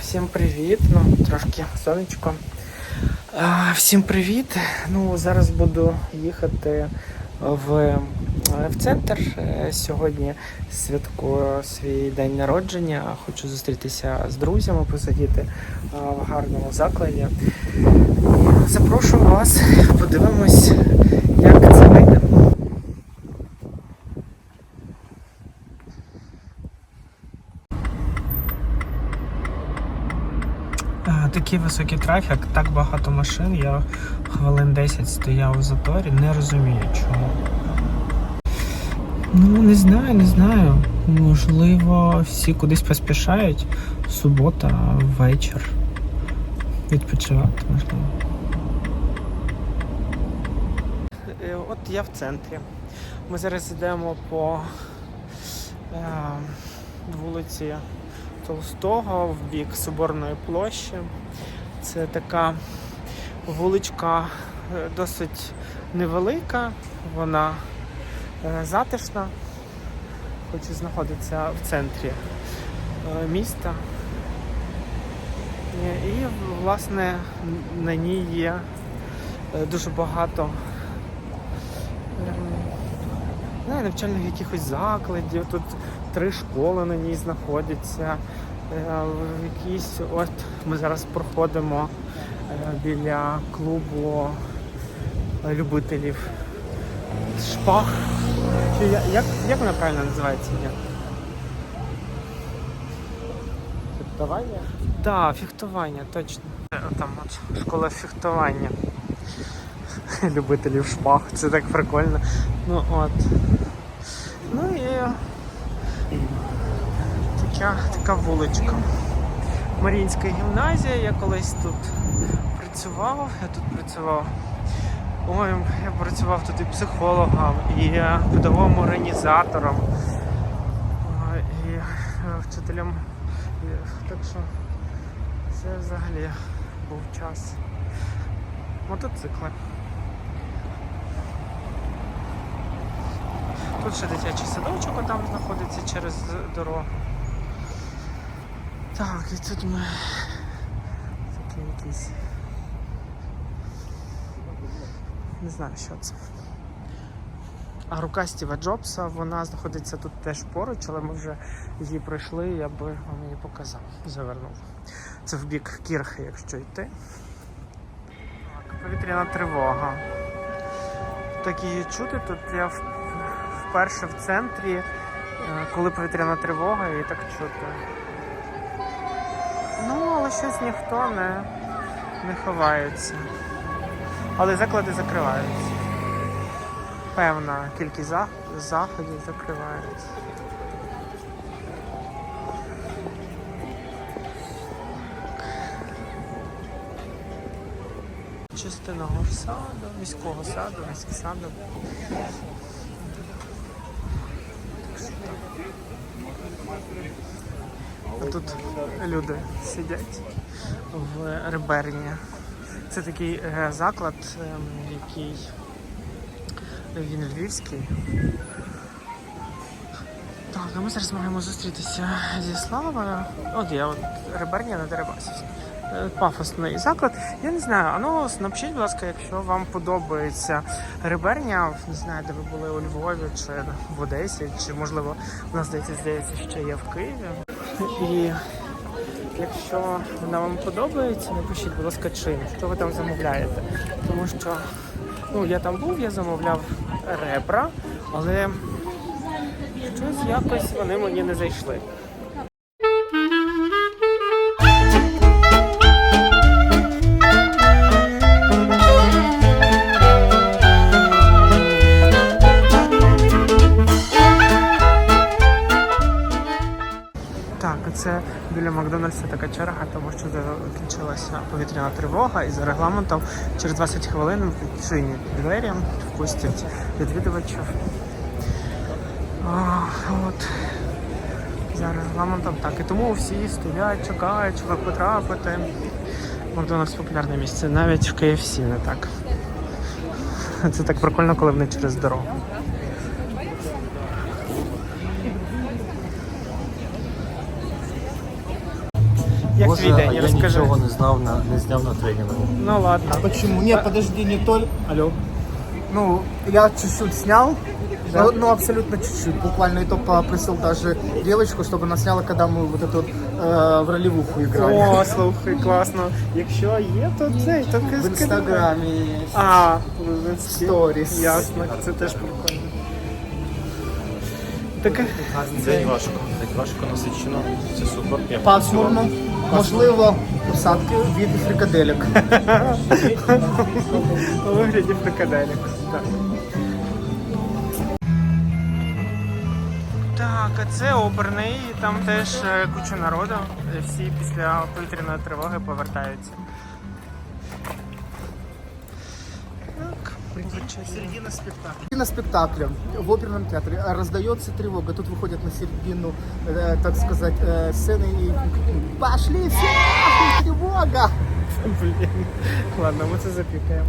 всім привіт. Ну, трошки сонечко. А, всім привіт. Ну, зараз буду їхати в, е, в центр. Е, Сьогодні святкую свій день народження. Хочу зустрітися з друзями, посидіти в гарному закладі. Запрошую вас, подивимось, як це вийде. Е, Такий високий трафік, так багато машин. Я хвилин 10 стояв у заторі, не розумію чому. Ну, не знаю, не знаю. Можливо, всі кудись поспішають. Субота, вечір. Відпочивати, можливо. Е, От я в центрі. Ми зараз йдемо по е, вулиці Толстого в бік Соборної площі. Це така вуличка е, досить невелика, вона е, затишна, хоч і знаходиться в центрі е, міста. І, власне, на ній є дуже багато не навчальних якихось закладів. Тут три школи на ній знаходяться. Е, Якісь, от ми зараз проходимо е, біля клубу е, любителів шпаг. Чи я- як, як вона правильно називається? Фехтування? Так, да, фехтування, точно. Там от школа фехтування. Любителів шпаг. Це так прикольно. Ну от. Ну і така, така вуличка. Маріїнська гімназія, я колись тут працював, я тут працював. Ой, я працював тут і психологом, і педагогом організатором, і е, вчителем. Так що це взагалі був час. Мотоцикли. Тут ще дитячий садочок там знаходиться через дорогу. Так, і тут ми такий якийсь. Не знаю, що це. А рука Стіва Джобса, вона знаходиться тут теж поруч, але ми вже її пройшли, я би вам її показав, завернув. Це в бік Кірхи, якщо йти. Так, повітряна тривога. Так її чути тут я вперше в центрі, е, коли повітряна тривога, і так чути. Ну, але щось ніхто не, не ховається. Але заклади закриваються. Певна кількість за- заходів закривається. Частина саду, міського саду, міський саду. А тут люди сидять в реберні. Це такий е, заклад, ем, який він львівський. Так, а ми зараз маємо зустрітися зі Славою. От я, от реберня на Дерибасівській. Е, Пафосний заклад. Я не знаю, а ну напишіть, будь ласка, якщо вам подобається реберня, не знаю, де ви були у Львові чи в Одесі, чи можливо у нас здається, здається, ще є в Києві. І якщо вона вам подобається, напишіть, будь ласка, чим, що ви там замовляєте. Тому що ну, я там був, я замовляв ребра, але щось якось вони мені не зайшли. Біля така черга, тому що закінчилася повітряна тривога, і за регламентом через 20 хвилин відчинять двері, впустять відвідувачів. От. За регламентом так. І тому всі стоять, чекають, щоб потрапити. Макдональдс популярне місце, навіть в KFC не так. Це так прикольно, коли вони через дорогу. Як Боже, твій день, а я розкажи. нічого не знав на не зняв на тренінгу. Ну ладно. Почему? Нет, подожди, не только. Алло. Ну, я чуть-чуть снял. Ну, ну, абсолютно чуть-чуть. Буквально и то попросил даже девочку, чтобы она сняла, когда мы вот эту э, в ролевуху играли. О, слухай, класно. Якщо є, то цей, то в скидай. инстаграме есть. А, в інсті. Сторіс. Ясно, це теж прикольно. Таке. День важко. День важко насичено. Це супер. Я Пасмурно. Можливо, посадки від фрикаделек. У вигляді фрикаделік. Так. Так, а це оберний, там теж е, куча народу. Всі після повітряної тривоги повертаються. Середина спектакля. Середина спектакля в оперном театре раздается тревога. Тут выходят на середину, э, так сказать, э, сцены и пошли все нахуй, тревога! Блін. Ладно, ми це запікаємо.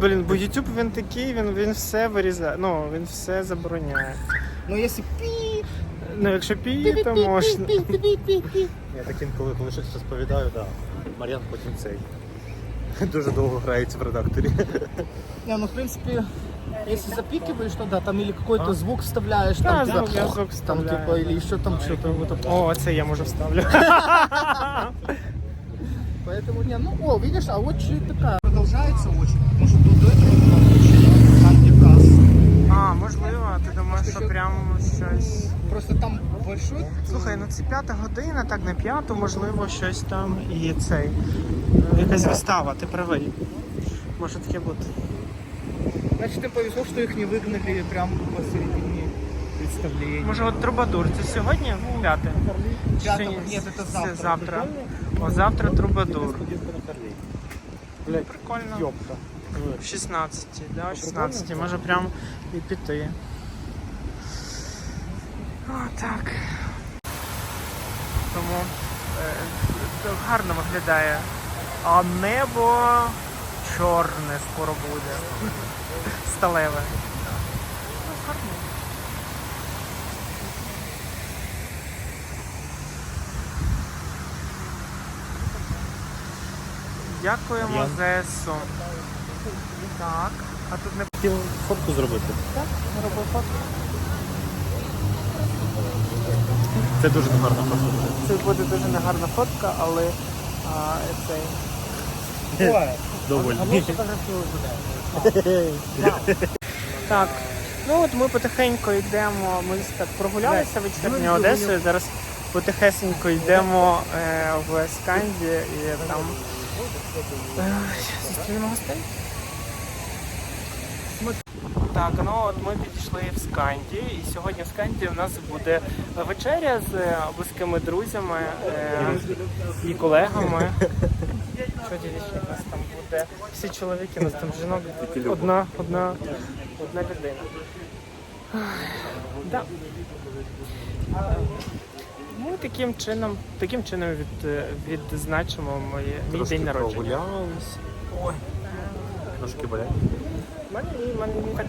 Блін, бо YouTube він такий, він, він все вирізає. Ну, він все забороняє. Но если пи, Ну, якщо пі, то можна. Я так інколи, коли щось розповідаю, да. Мар'ян потім цей. Дуже довго грається в редакторі. Не, ну в принципе, если запикиваешь, то да, там или какой-то А? звук вставляешь, Да, там, звук, типа, я звук там вставляю. типа, или еще там что-то вот это. О, це я може вставлю. Поэтому, не, ну, о, видишь, а вот чуть такая. Продолжается очень. Может, вот до этого была очень там где раз. А, можливо, ти думаєш, що прям щось. Просто там большой. Слухай, ну це п'ята година, так на п'яту, можливо, щось там і цей. Якась вистава, ти правий. Може таке бути. Значит, им повезло, что их не выгнали прямо посередине представления. Може, от Трубадур, це сьогодні п'яте? Чи Пятого? сьогодні? Нет, Це завтра. завтра. О, завтра Трубадур. Прикольно. В 16, да, в 16, може прям і піти. О, так. Тому е, гарно виглядає. А небо чорне скоро буде. Сталеве. Ну, гарно. Дякуємо ЗСУ. Так. А тут не Хотів фотку зробити. Так, робив фото. Це дуже гарна фотка. Це буде дуже негарна фотка, але а, цей. Доволі. Так. Ну от ми потихеньку йдемо. Ми так прогулялися вечірньою Одесою. Зараз потихесенько йдемо е, в Сканді і там е, зустрінемо гостей. Так, ну от ми підійшли в Сканді, і сьогодні в Сканді у нас буде вечеря з е, близькими друзями е, і колегами. Що дівчата, у нас там буде? Всі чоловіки, у нас там жінок одна, одна, одна людина. Да. Ми таким чином, таким чином від, відзначимо моє, мій день народження. Ой. Ножки болять. Мене в мене не так.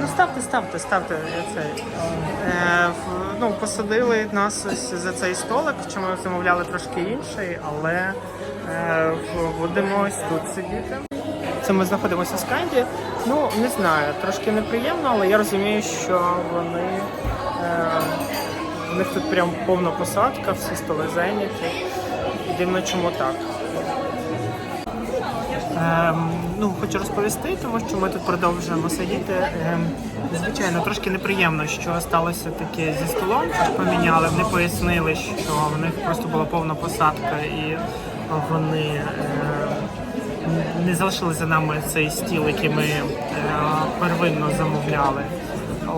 Ну ставте, ставте, ставте цей. Е, в- ну, посадили нас ось за цей столик, чи ми замовляли трошки інший, але е, в- будемо ось тут сидіти. Це ми знаходимося в Сканді. Ну, не знаю, трошки неприємно, але я розумію, що вони. Е, у них тут прям повна посадка, всі столи зайняті. Дивно, чому так. Ем, ну, хочу розповісти, тому що ми тут продовжуємо сидіти. Ем, звичайно, трошки неприємно, що сталося таке зі столом. Поміняли. Вони пояснили, що в них просто була повна посадка і вони е, не залишили за нами цей стіл, який ми е, первинно замовляли.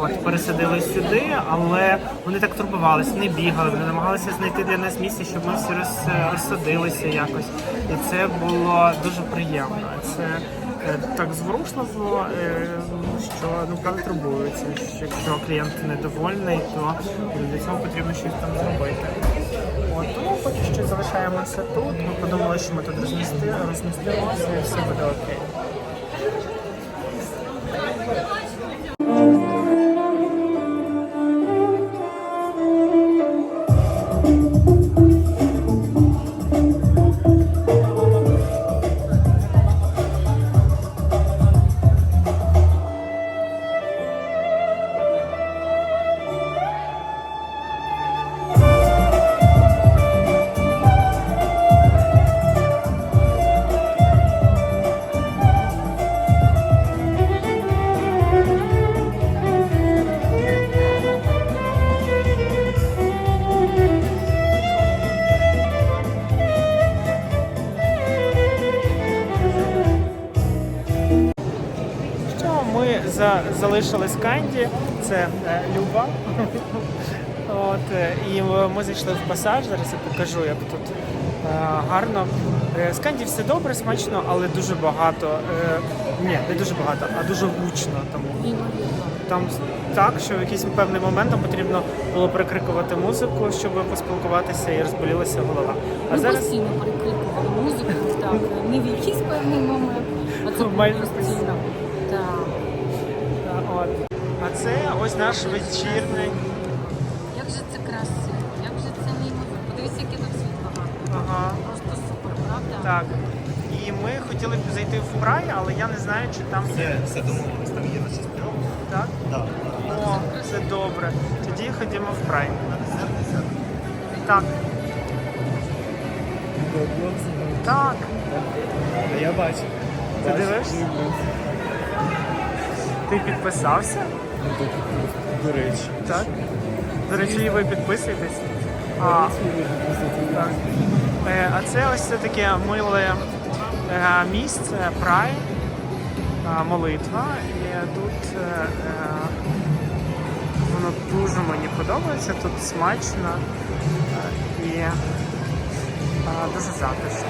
От, пересадили сюди, але вони так турбувалися, не бігали, вони намагалися знайти для нас місце, щоб ми всі роз, розсадилися якось. І це було дуже приємно. Це е, так зворушливо, е, що ну правда турбуються. Якщо клієнт недовольний, то для цього потрібно щось там зробити. От, тому поки що залишаємося тут. Ми подумали, що ми тут розмісти, розмістимося і все буде окей. Залишили з Канді, це е, Люба. От, е, і ми зайшли в пасаж. Зараз я покажу, як тут е, гарно. Е, З Канді все добре, смачно, але дуже багато. е, Ні, не дуже багато, а дуже гучно. Тому там так, що в якийсь певний момент нам потрібно було перекрикувати музику, щоб поспілкуватися і розболілася голова. А Ми зараз постійно перекрикували музику, так, не в якийсь певний момент, а це Майже постійно. Так. От. А це ось наш вечірний. Як же це красиво, як же це неймовірно. Подивіться, яке тут світло гарне. Ага. Просто супер, правда? Так. І ми хотіли б зайти в прай, але я не знаю, чи там є. Все, все домовилось, там є на шістьох. Так? Так. О, це добре. Тоді ходімо в прай. Так. Так. Я бачу. Ти дивишся? Ти підписався? До речі. Так. До речі, і ви підписуєтесь. А, так. Е, а це ось це таке миле е, місце, прай, е, молитва. І тут е, воно дуже мені подобається, тут смачно е, і е, дуже затишно.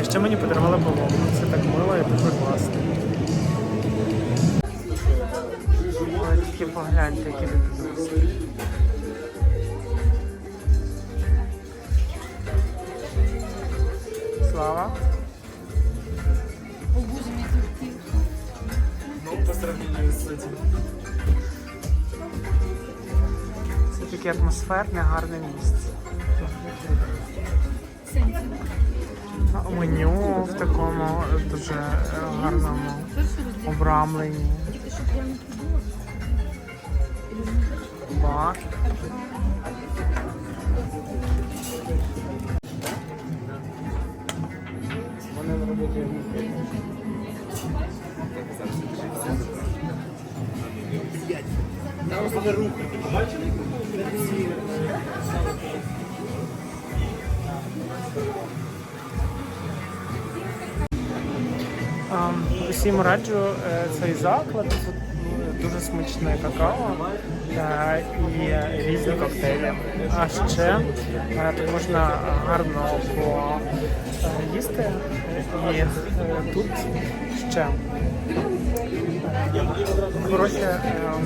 А ще мені подарували половину. Це так мило і дуже класно. Ой, Тільки погляньте, які відписи. Слава. О, Боже мій, тут Ну, по сравнению з цим. Це таке атмосферне, гарне місце. А Меню в такому дуже е, гарному обрамленні. Бар. Ем, Усім раджу е, цей заклад. Дуже смачне какао е, і різні коктейлі. А ще е, тут можна гарно поїсти. І тут ще хороші е,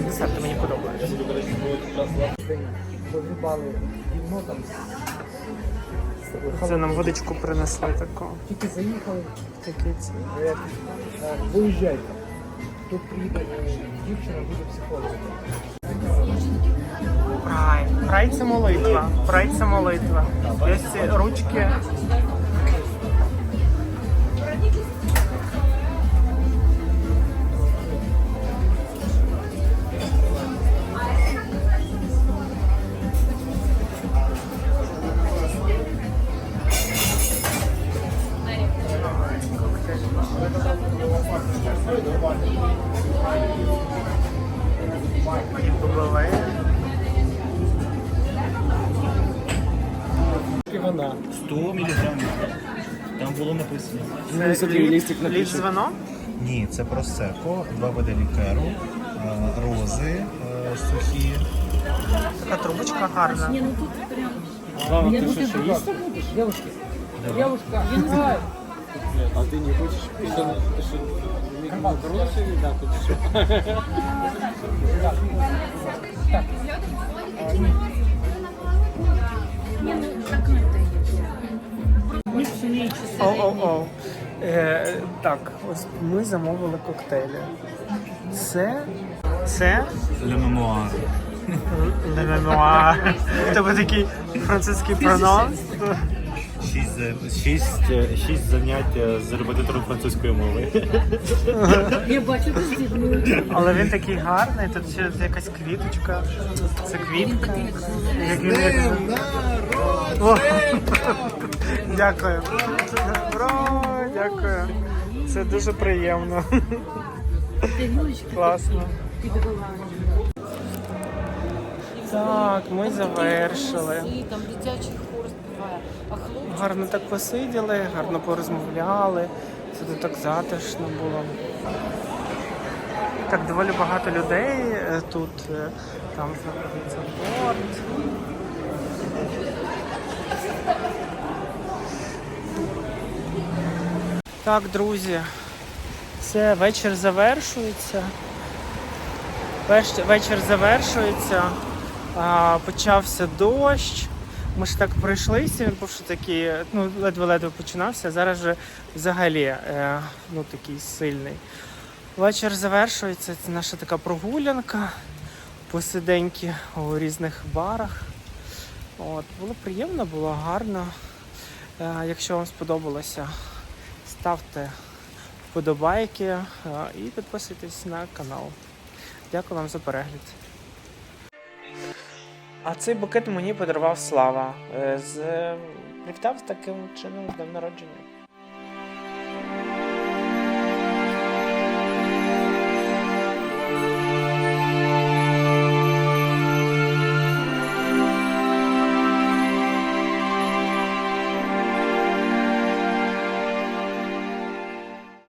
десерти мені подобаються. Це нам водичку принесли таку. Тільки заїхали, Такі ці. виїжджайте. Тут приїде дівчина, буде психологом. Прай. Прай це молитва. Прай це молитва. І Ось ці ручки. Вона. 100 міліграмів. Там було написано. Це лід, лід з вино? Ні, це просеко, два види лікеру, е, рози е, сухі. Така трубочка гарна. Ні, ну тут прям. Слава, ты что, что есть будешь? Девушка, девушка, Я не знаю. А ты не хочешь? Ты что, ты что, микрофон хороший или да, ты что? Ні, О-о-о. Е, так, ось ми замовили коктейлі. Це. Це Le memoir. Le Memoir. У тебе такий французький прононс. Шість, шість, е, шість занять е, з репетитором французької мови. Я бачу, ти. Але він такий гарний, тут ще якась квіточка. Це квітка. Як він як... Дякую. Бро, дякую. Це дуже приємно. Класно. Так, ми завершили. Там дитячий хор співає. Гарно так посиділи, гарно порозмовляли. Це тут так затишно було. Так, доволі багато людей е, тут. е, Там знаходиться борт. Так, друзі, це вечір завершується. Вечір завершується. А, почався дощ. Ми ж так пройшлися, він був ще такий, ну, ледве-ледве починався. Зараз же взагалі е, ну, такий сильний. Вечір завершується. Це наша така прогулянка. Посиденьки у різних барах. От, було приємно, було гарно. Е, якщо вам сподобалося, ставте вподобайки е, і підписуйтесь на канал. Дякую вам за перегляд. А цей букет мені подарував Слава. Е, З... Привітав таким чином днем народження.